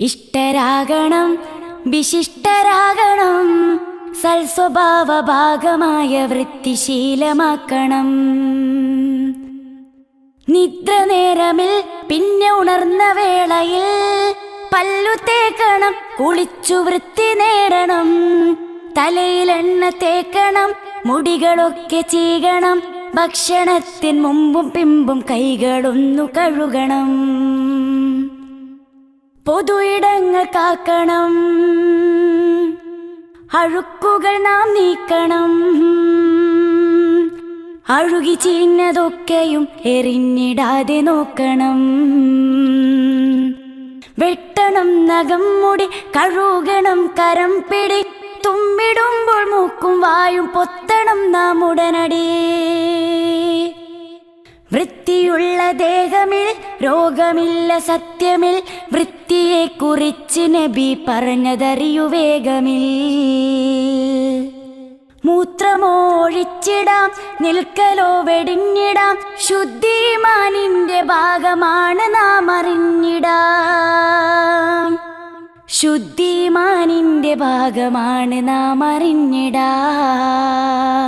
ഇഷ്ടരാകണം വിശിഷ്ടരാകണം സൽസ്വഭാവ ഭാഗമായ വൃത്തിശീലമാക്കണം. നിദ്ര നേരമിൽ പിന്നെ ഉണർന്ന വേളയിൽ പല്ലു തേക്കണം കുളിച്ചു വൃത്തി നേടണം തലയിൽ എണ്ണ തേക്കണം മുടികളൊക്കെ ചീകണം ഭക്ഷണത്തിന് മുമ്പും പിമ്പും കൈകളൊന്നു കഴുകണം. പൊതു ഇടങ്ങൾ കാക്കണം. അഴുക്കുകൾ നാം നീക്കണം. അഴുകി ചീഞ്ഞതൊക്കെയും എറിഞ്ഞിടാതെ നോക്കണം. വെട്ടണം നഖം മുടി കഴുകണം കരം പിടി. തുമ്പിടുമ്പോൾ മൂക്കും വായും പൊത്തണം നാം ഉടനടി വൃത്തിയുള്ള ദേഹമിൽ രോഗമില്ല സത്യമിൽ വൃത്തിയെ കുറിച്ച് നബി പറഞ്ഞതറിയു വേഗമിൽ. മൂത്രമോഴിച്ചിടാം നിൽക്കലോ വെടിഞ്ഞിടാം ശുദ്ധിമാനിന്റെ ഭാഗമാണ് നാം അറിഞ്ഞിടാം. ശുദ്ധിമാനിന്റെ ഭാഗമാണ് നാം അറിഞ്ഞിടാം.